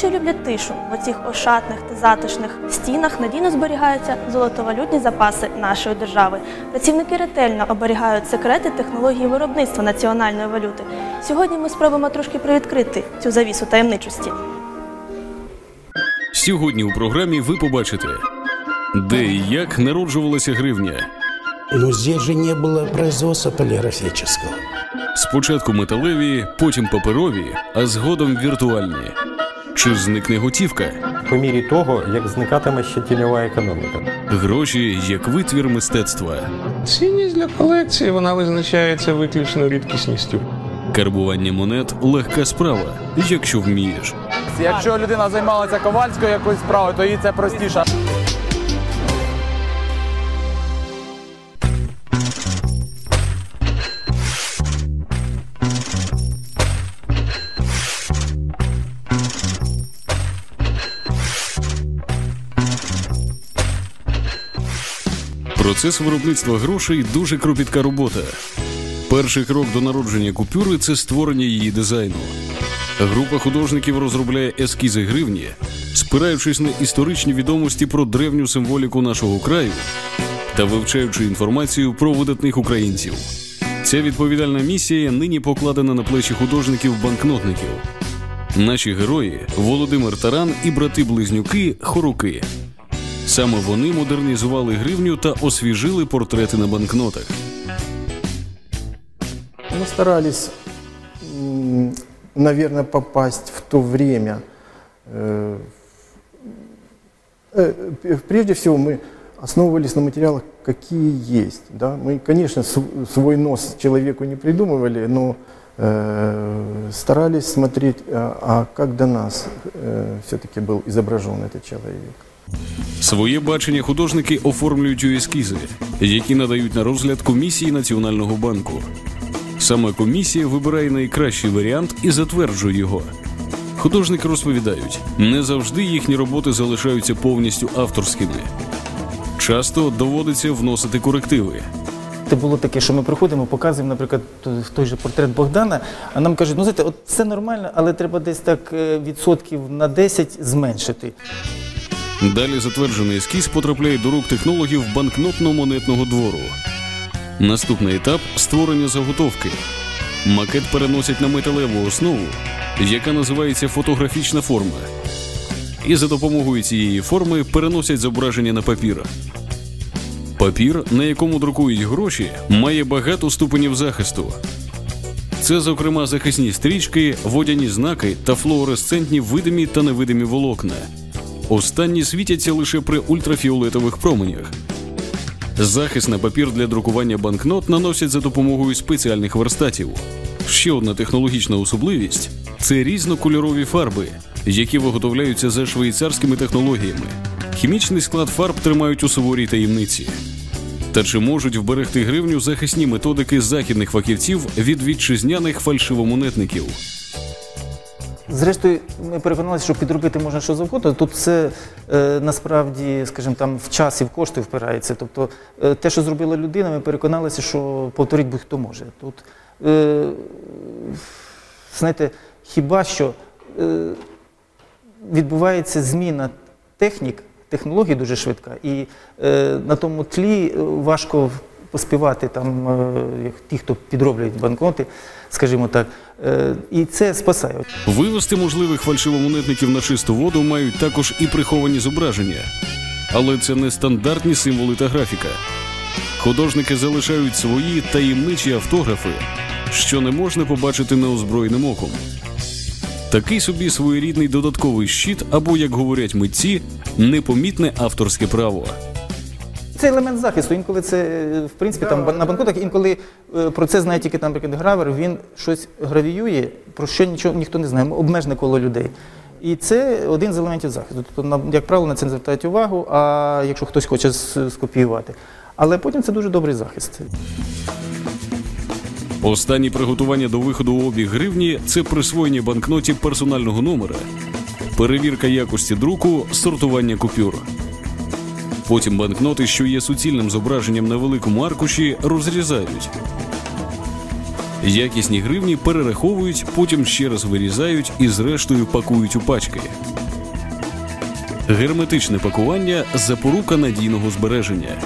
Гроші люблять тишу. В оцих ошатних та затишних стінах надійно зберігаються золотовалютні запаси нашої держави. Працівники ретельно оберігають секрети технології виробництва національної валюти. Сьогодні ми спробуємо трошки привідкрити цю завісу таємничості. Сьогодні у програмі ви побачите, де і як народжувалася гривня. Но здесь же не было производства полиграфического. Спочатку металеві, потім паперові, а згодом віртуальні. Чи зникне готівка? по мірі того, як зникатиме ще тіньова економіка. Гроші як витвір мистецтва, Цінність для колекції вона визначається виключно рідкісністю. карбування монет легка справа, якщо вмієш. Якщо людина займалася ковальською якоюсь справою, то їй це простіше. Процес виробництва грошей дуже кропітка робота. Перший крок до народження купюри це створення її дизайну. Група художників розробляє ескізи гривні, спираючись на історичні відомості про древню символіку нашого краю та вивчаючи інформацію про видатних українців. Ця відповідальна місія нині покладена на плечі художників-банкнотників. Наші герої Володимир Таран і брати-близнюки Хоруки. Саме вони модернізували гривню та освіжили портрети на банкнотах. Мы старались, наверное, попасть в то время. Э, э, п- Прежде всего мы основывались на материалах, какие есть. Да? Мы, конечно, св- свой нос человеку не придумывали, но э, старались смотреть, а, а как до нас все-таки был изображен этот человек. Своє бачення художники оформлюють у ескізи, які надають на розгляд комісії Національного банку. Саме комісія вибирає найкращий варіант і затверджує його. Художники розповідають, не завжди їхні роботи залишаються повністю авторськими. Часто доводиться вносити корективи. Це було таке, що ми приходимо, показуємо, наприклад, той же портрет Богдана, а нам кажуть, ну знаєте, от це нормально, але треба десь так е, відсотків на 10 зменшити. Далі затверджений ескіз потрапляє до рук технологів банкнотно-монетного двору. Наступний етап створення заготовки. Макет переносять на металеву основу, яка називається фотографічна форма. І за допомогою цієї форми переносять зображення на папір. Папір, на якому друкують гроші, має багато ступенів захисту. Це, зокрема, захисні стрічки, водяні знаки та флуоресцентні видимі та невидимі волокна. Останні світяться лише при ультрафіолетових променях. Захист на папір для друкування банкнот наносять за допомогою спеціальних верстатів. Ще одна технологічна особливість це різнокольорові фарби, які виготовляються за швейцарськими технологіями. Хімічний склад фарб тримають у суворій таємниці. Та чи можуть вберегти гривню захисні методики західних фахівців від вітчизняних фальшивомонетників? Зрештою, ми переконалися, що підробити можна що завгодно. Тут все е, насправді, скажімо, там в час і в кошти впирається. Тобто е, те, що зробила людина, ми переконалися, що повторить будь-хто може. Тут, е, знаєте, хіба що е, відбувається зміна технік, технологій дуже швидка, і е, на тому тлі е, важко поспівати там, е, ті, хто підроблюють банкноти, скажімо так. Е, і це спасає. Вивести можливих фальшивомонетників на чисту воду мають також і приховані зображення. Але це не стандартні символи та графіка. Художники залишають свої таємничі автографи, що не можна побачити неозброєним оком. Такий собі своєрідний додатковий щит, або, як говорять митці, непомітне авторське право. Це елемент захисту. Інколи це, е, в принципі, там на банкнотах, інколи е, про це знає тільки там, наприклад, гравер, він щось гравіює, про що нічого ніхто не знає, обмежене коло людей. І це один з елементів захисту. Тобто, як правило, на це не звертають увагу, а якщо хтось хоче скопіювати. Але потім це дуже добрий захист. Останні приготування до виходу у обіг гривні це присвоєння банкноті персонального номера, перевірка якості друку, сортування купюр. Потім банкноти, що є суцільним зображенням на великому аркуші, розрізають. Якісні гривні перераховують, потім ще раз вирізають і зрештою пакують у пачки. Герметичне пакування запорука надійного збереження.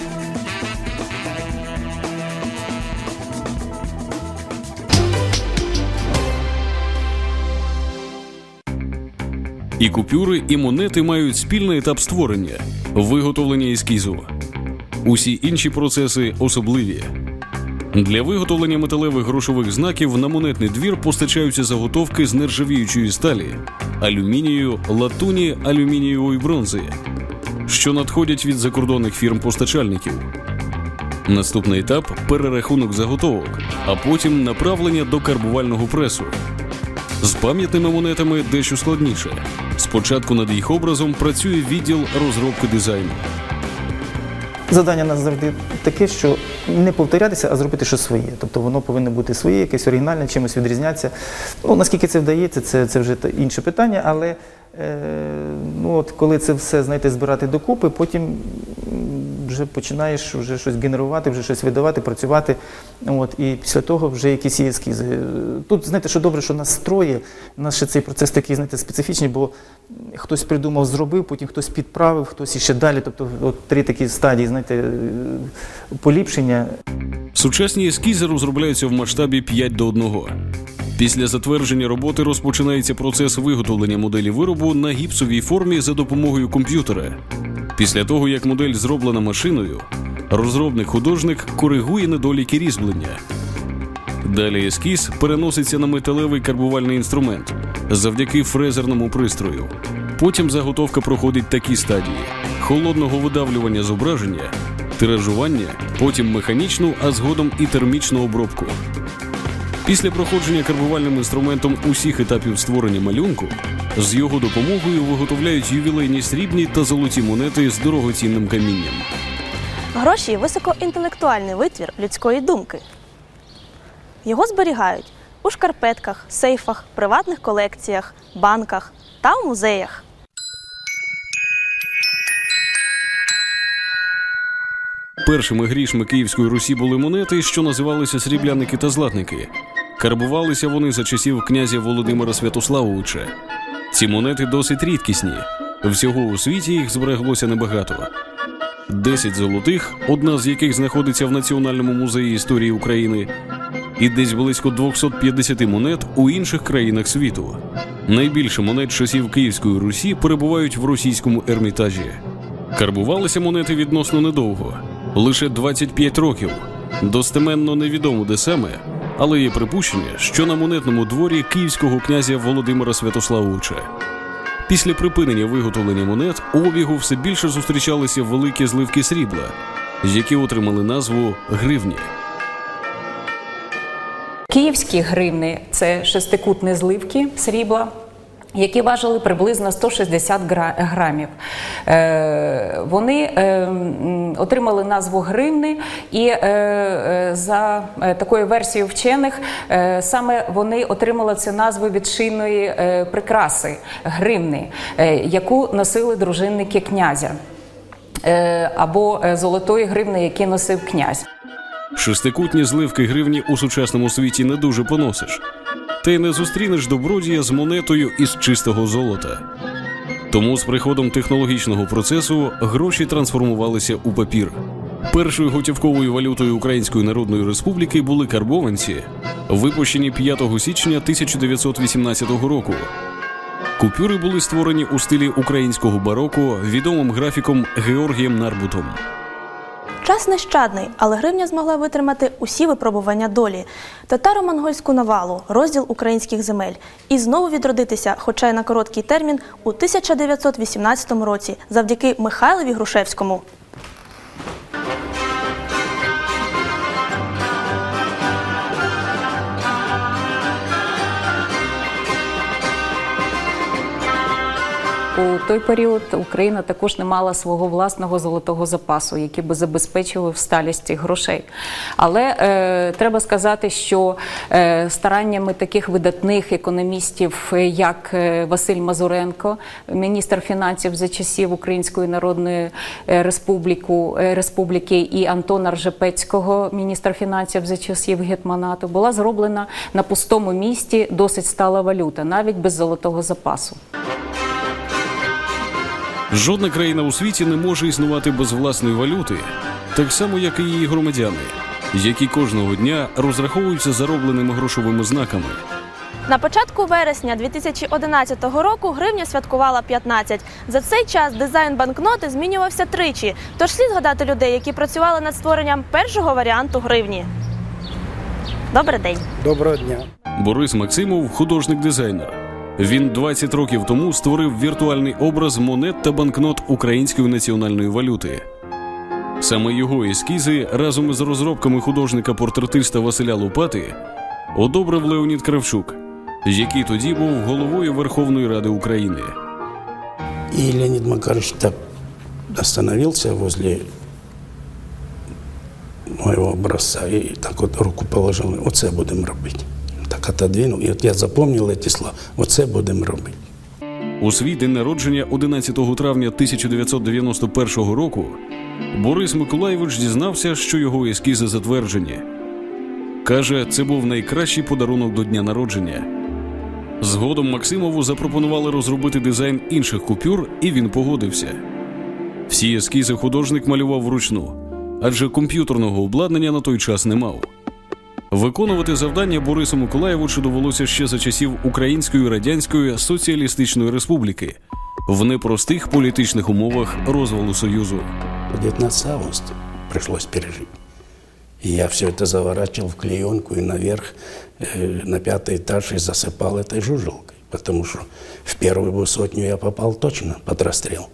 І купюри, і монети мають спільний етап створення, виготовлення ескізу. Усі інші процеси особливі. Для виготовлення металевих грошових знаків на монетний двір постачаються заготовки з нержавіючої сталі, алюмінію, латуні, алюмінієвої бронзи, що надходять від закордонних фірм-постачальників. Наступний етап перерахунок заготовок, а потім направлення до карбувального пресу. З пам'ятними монетами дещо складніше. Спочатку над їх образом працює відділ розробки дизайну. Завдання нас завжди таке, що не повторятися, а зробити щось своє. Тобто воно повинно бути своє, якесь оригінальне, чимось відрізнятися. Ну, наскільки це вдається, це, це вже інше питання, але е, ну, от, коли це все знаєте, збирати докупи, потім вже починаєш вже щось генерувати, вже щось видавати, працювати. От, і після того вже якісь є ескізи. Тут, знаєте, що добре, що нас троє, у нас ще цей процес такий, знаєте, специфічний, бо хтось придумав, зробив, потім хтось підправив, хтось іще далі. Тобто от три такі стадії, знаєте, поліпшення. Сучасні ескізи розробляються в масштабі 5 до 1. Після затвердження роботи розпочинається процес виготовлення моделі виробу на гіпсовій формі за допомогою комп'ютера. Після того, як модель зроблена машиною, розробник-художник коригує недоліки різьблення. Далі ескіз переноситься на металевий карбувальний інструмент завдяки фрезерному пристрою. Потім заготовка проходить такі стадії: холодного видавлювання зображення, тиражування, потім механічну, а згодом і термічну обробку. Після проходження карбувальним інструментом усіх етапів створення малюнку з його допомогою виготовляють ювілейні срібні та золоті монети з дорогоцінним камінням. Гроші високоінтелектуальний витвір людської думки. Його зберігають у шкарпетках, сейфах, приватних колекціях, банках та у музеях. Першими грішми Київської Русі були монети, що називалися срібляники та златники. Карбувалися вони за часів князя Володимира Святославовича. Ці монети досить рідкісні. Всього у світі їх збереглося небагато. Десять золотих, одна з яких знаходиться в Національному музеї історії України, і десь близько 250 монет у інших країнах світу. Найбільше монет часів Київської Русі перебувають в російському ермітажі. Карбувалися монети відносно недовго, лише 25 років. Достеменно невідомо де саме, але є припущення, що на монетному дворі київського князя Володимира Святославовича. Після припинення виготовлення монет у обігу все більше зустрічалися великі зливки срібла, які отримали назву гривні. Київські гривни це шестикутні зливки срібла. Які важили приблизно 160 гра- грамів. Е, вони е, отримали назву гривни, і е, за такою версією вчених, саме вони отримали цю назву від шийної прикраси гривни, яку носили дружинники князя або золотої гривни, які носив князь. Шестикутні зливки гривні у сучасному світі не дуже поносиш. Й не зустрінеш добродія з монетою із чистого золота. Тому з приходом технологічного процесу гроші трансформувалися у папір. Першою готівковою валютою Української Народної Республіки були карбованці, випущені 5 січня 1918 року. Купюри були створені у стилі українського бароко відомим графіком Георгієм Нарбутом. Час нещадний, але гривня змогла витримати усі випробування долі, татаро-монгольську навалу, розділ українських земель і знову відродитися, хоча й на короткий термін, у 1918 році завдяки Михайлові Грушевському. У той період Україна також не мала свого власного золотого запасу, який би забезпечував сталість цих грошей. Але е, треба сказати, що е, стараннями таких видатних економістів, е, як е, Василь Мазуренко, міністр фінансів за часів Української Народної е, Республіку, Республіки, і Антона Ржепецького, міністр фінансів за часів гетманату, була зроблена на пустому місті досить стала валюта, навіть без золотого запасу. Жодна країна у світі не може існувати без власної валюти, так само, як і її громадяни, які кожного дня розраховуються заробленими грошовими знаками. На початку вересня 2011 року гривня святкувала 15. За цей час дизайн банкноти змінювався тричі. Тож слід згадати людей, які працювали над створенням першого варіанту гривні. Добрий день. Доброго дня. Борис Максимов художник-дизайнер. Він 20 років тому створив віртуальний образ монет та банкнот української національної валюти. Саме його ескізи разом із розробками художника-портретиста Василя Лопати одобрив Леонід Кравчук, який тоді був головою Верховної Ради України. И Леонид Макарович так остановился возле моего образца и так вот руку положил. Оце будемо робити. Так отодвинул. І от я запомнил ці слова. Оце будемо робити. У свій день народження 11 травня 1991 року Борис Миколаєвич дізнався, що його ескізи затверджені. Каже, це був найкращий подарунок до дня народження. Згодом Максимову запропонували розробити дизайн інших купюр, і він погодився. Всі ескізи художник малював вручну, адже комп'ютерного обладнання на той час не мав. Виконувати завдання Борису Миколаєвичу довелося ще за часів Української Радянської Соціалістичної Республіки в непростих політичних умовах розвалу Союзу. 19 августа пришлось пережить. И я все это заворачивал в клеенку и наверх э, на пятый этаж и засыпал этой жужелкой. Потому что в первую бы сотню я попал точно под расстрел.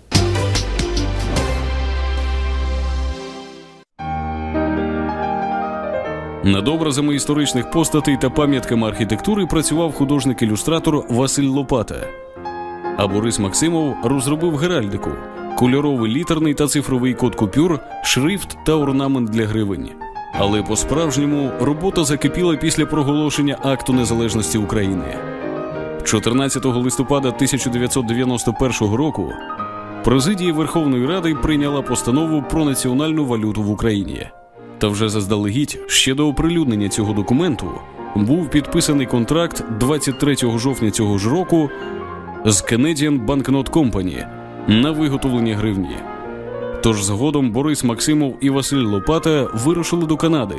Над образами історичних постатей та пам'ятками архітектури працював художник-ілюстратор Василь Лопата. А Борис Максимов розробив геральдику, кольоровий літерний та цифровий код купюр, шрифт та орнамент для гривень. Але по-справжньому робота закипіла після проголошення акту незалежності України. 14 листопада 1991 року президія Верховної Ради прийняла постанову про національну валюту в Україні. Та вже заздалегідь, ще до оприлюднення цього документу, був підписаний контракт 23 жовтня цього ж року з Canadian Banknote Company на виготовлення гривні. Тож згодом Борис Максимов і Василь Лопата вирушили до Канади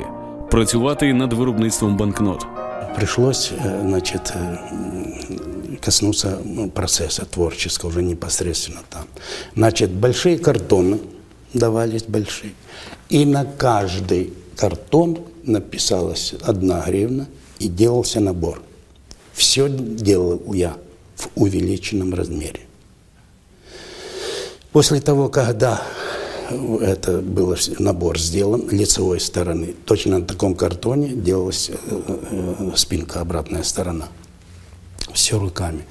працювати над виробництвом банкнот. Пришлось, э, значит, э, м, коснуться ну, процесса творческого уже непосредственно там. Значит, большие картоны давались большие. И на каждый картон написалась одна гривна и делался набор. Все делал я в увеличенном размере. После того, когда это был набор сделан лицевой стороны, точно на таком картоне делалась э, э, спинка, обратная сторона. Все руками.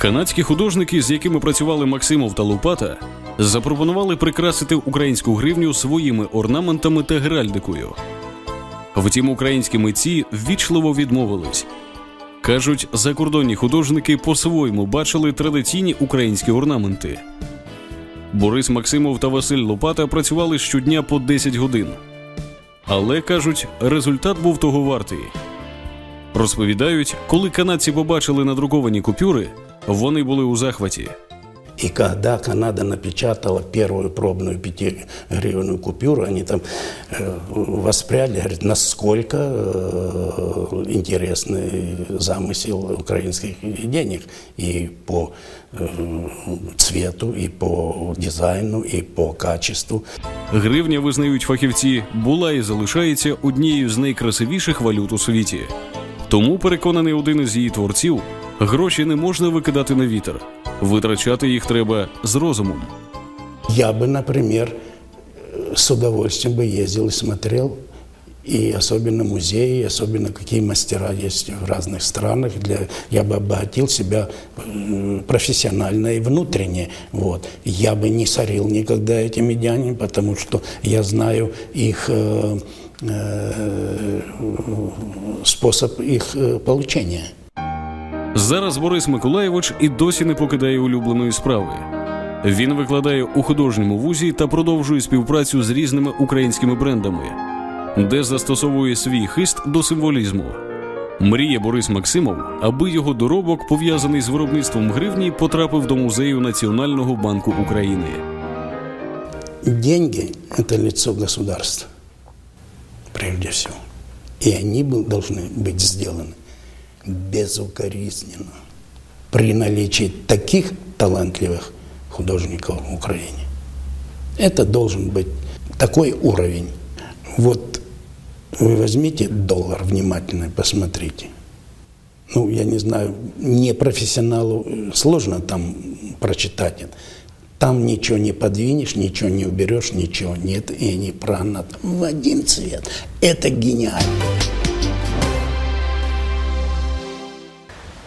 Канадські художники, з якими працювали Максимов та Лопата, запропонували прикрасити українську гривню своїми орнаментами та геральдикою. Втім, українські митці ввічливо відмовились. Кажуть, закордонні художники по-своєму бачили традиційні українські орнаменти. Борис Максимов та Василь Лопата працювали щодня по 10 годин. Але кажуть, результат був того вартий. Розповідають, коли канадці побачили надруковані купюри, вони були у захваті. И когда Канада напечатала первую пробную пятигривенную купюру, они там э, воспряли, говорят, насколько э, интересный замысел украинских денег и по э, цвету, и по дизайну, и по качеству. Гривня, визнають фахівці, була і залишається однією з найкрасивіших валют у світі. Тому, переконаний один із її творців, гроші не можна викидати на вітер. Витрачати їх треба з розумом. Я бы, например, с удовольствием бы ездил и смотрел И особенно музеи, особенно какие мастера есть в разных странах. Для, я бы обогатил себя э, профессионально и внутренне. Вот. Я бы не сорил никогда эти медиане, потому что я знаю их э, э, способ их э, получения. Зараз Борис Миколаєвич і досі не покидає улюбленої справи. Він викладає у художньому вузі та продовжує співпрацю з різними українськими брендами, де застосовує свій хист до символізму. Мріє Борис Максимов, аби його доробок, пов'язаний з виробництвом гривні, потрапив до музею Національного банку України. Деньги – это лицо государства, прежде всего. И они был- должны быть сделаны безукоризненно при наличии таких талантливых художников в Украине. Это должен быть такой уровень. Вот вы возьмите доллар внимательно и посмотрите. Ну, я не знаю, не профессионалу э, сложно там прочитать это. Там ничего не подвинешь, ничего не уберешь, ничего нет, и они там в один цвет. Это гениально.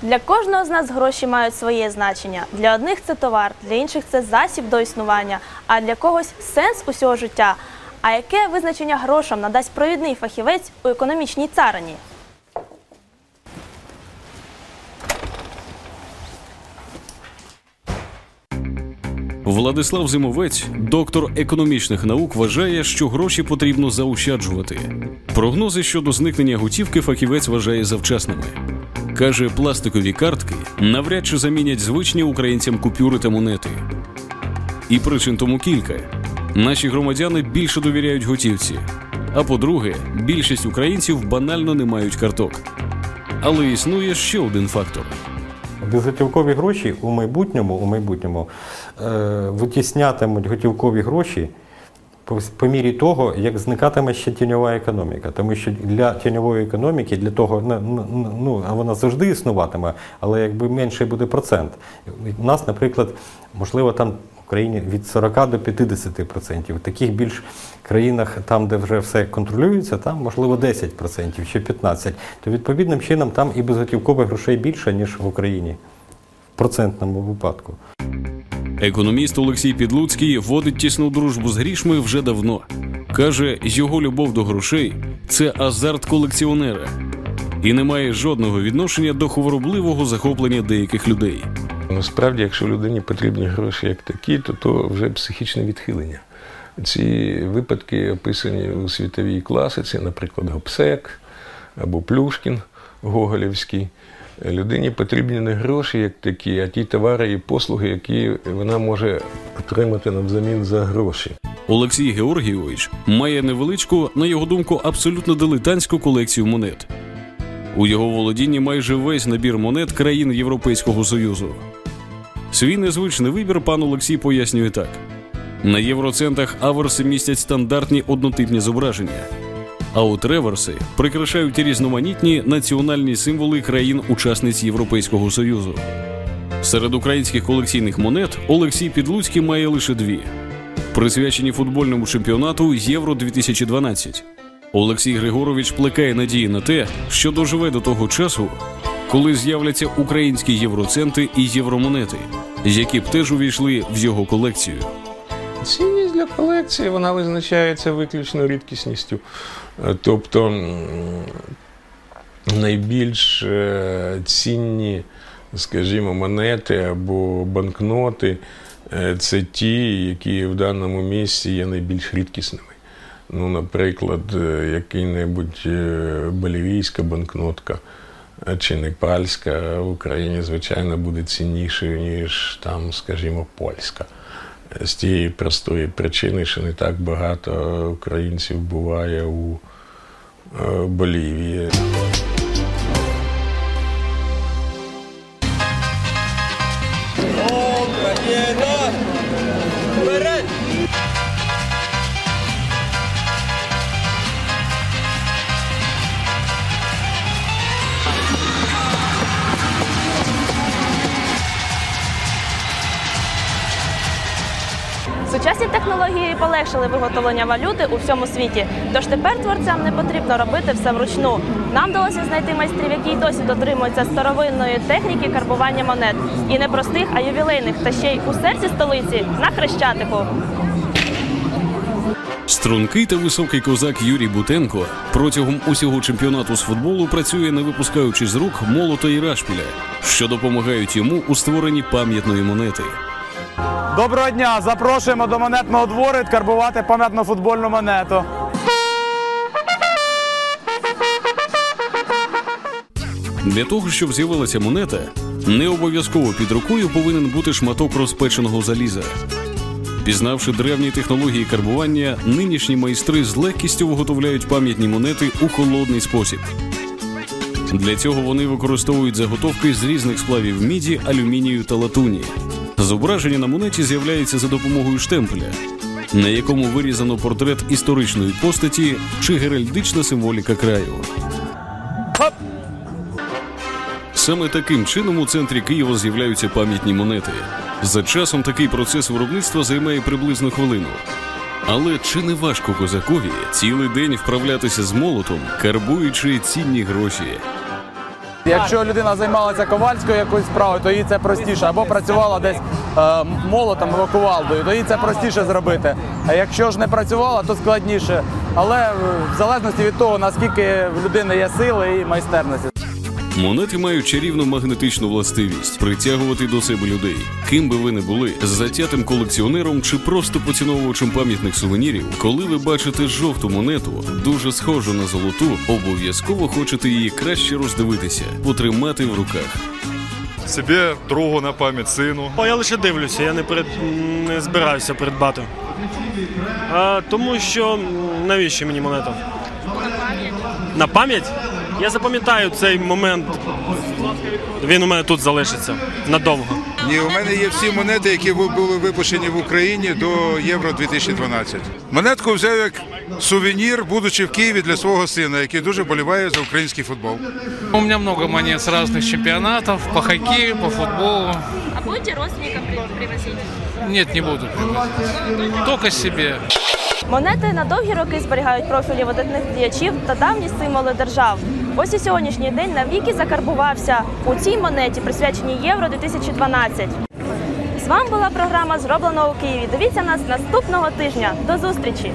Для кожного з нас гроші мають своє значення. Для одних це товар, для інших це засіб до існування, а для когось сенс усього життя. А яке визначення грошам надасть провідний фахівець у економічній царині? Владислав Зимовець, доктор економічних наук, вважає, що гроші потрібно заощаджувати. Прогнози щодо зникнення готівки фахівець вважає завчасними. Каже, пластикові картки навряд чи замінять звичні українцям купюри та монети. І причин тому кілька. Наші громадяни більше довіряють готівці. А по-друге, більшість українців банально не мають карток. Але існує ще один фактор. Безготівкові гроші у майбутньому, у майбутньому е, витіснятимуть готівкові гроші по, мірі того, як зникатиме ще тіньова економіка. Тому що для тіньової економіки, для того, ну, вона завжди існуватиме, але якби менший буде процент. У нас, наприклад, можливо, там в Україні від 40 до 50%. В таких більш країнах, там, де вже все контролюється, там можливо 10% чи 15%. То відповідним чином там і безготівкових грошей більше, ніж в Україні в процентному випадку. Економіст Олексій Підлуцький водить тісну дружбу з грішми вже давно. Каже, його любов до грошей це азарт колекціонера і не має жодного відношення до хворобливого захоплення деяких людей. Насправді, якщо людині потрібні гроші як такі, то то вже психічне відхилення. Ці випадки описані у світовій класиці, наприклад, Гобсек або Плюшкін Гоголівський. Людині потрібні не гроші як такі, а ті товари і послуги, які вона може отримати навзамін за гроші. Олексій Георгійович має невеличку, на його думку, абсолютно дилетантську колекцію монет. У його володінні майже весь набір монет країн Європейського Союзу. Свій незвичний вибір пан Олексій пояснює так: на євроцентах аверси містять стандартні однотипні зображення, а от реверси прикрашають різноманітні національні символи країн-учасниць Європейського Союзу. Серед українських колекційних монет Олексій Підлуцький має лише дві, присвячені футбольному чемпіонату Євро 2012. Олексій Григорович плекає надії на те, що доживе до того часу, коли з'являться українські євроценти і євромонети, які б теж увійшли в його колекцію. Для колекції вона визначається виключно рідкісністю. Е, Тобто найбільш е, цінні, скажімо, монети або банкноти е, це ті, які в даному місці є найбільш рідкісними. Ну, наприклад, який-небудь болівійська банкнотка чи непальська в Україні, звичайно, буде ціннішою, ніж там, скажімо, польська. З тієї простої причини, що не так багато українців буває у е, Болівії. Сучасні технології полегшили виготовлення валюти у всьому світі. Тож тепер творцям не потрібно робити все вручну. Нам вдалося знайти майстрів, які досі дотримуються старовинної техніки карбування монет. І не простих, а ювілейних, та ще й у серці столиці на Хрещатику. Стрункий та високий козак Юрій Бутенко протягом усього чемпіонату з футболу працює, не випускаючи з рук молота і рашпіля, що допомагають йому у створенні пам'ятної монети. Доброго дня! Запрошуємо до монетного двору відкарбувати пам'ятну футбольну монету. Для того, щоб з'явилася монета, не обов'язково під рукою повинен бути шматок розпеченого заліза. Пізнавши древні технології карбування, нинішні майстри з легкістю виготовляють пам'ятні монети у холодний спосіб. Для цього вони використовують заготовки з різних сплавів міді, алюмінію та латуні. Зображення на монеті з'являється за допомогою штемпеля, на якому вирізано портрет історичної постаті чи геральдична символіка краю. Саме таким чином у центрі Києва з'являються пам'ятні монети. За часом такий процес виробництва займає приблизно хвилину. Але чи не важко козакові цілий день вправлятися з молотом, карбуючи цінні гроші? Якщо людина займалася ковальською якоюсь справою, то їй це простіше. Або працювала десь е, молотом або кувалдою, то їй це простіше зробити. А якщо ж не працювала, то складніше. Але е, в залежності від того, наскільки в людини є сили і майстерності. Монети мають чарівну магнетичну властивість притягувати до себе людей. Ким би ви не були, затятим колекціонером чи просто поціновувачем пам'ятних сувенірів, коли ви бачите жовту монету, дуже схожу на золоту, обов'язково хочете її краще роздивитися, потримати в руках. Себе, другу на пам'ять, сину. О, я лише дивлюся, я не, перед, не збираюся придбати. А, тому що навіщо мені монета? На пам'ять? Я запам'ятаю цей момент. Він у мене тут залишиться надовго. Ні, у мене є всі монети, які були випущені в Україні до Євро 2012. Монетку взяв як сувенір, будучи в Києві для свого сина, який дуже боліває за український футбол. У меня много монет с разных чемпионатов, по хоккею, по футболу. А будете родственникам привозити? Нет, не буду. Только себе. Монети на довгі роки зберігають профілі видатних діячів та давні символи держав. Ось і сьогоднішній день навіки закарбувався у цій монеті, присвяченій Євро 2012. З вами була програма Зроблено у Києві. Дивіться нас наступного тижня. До зустрічі!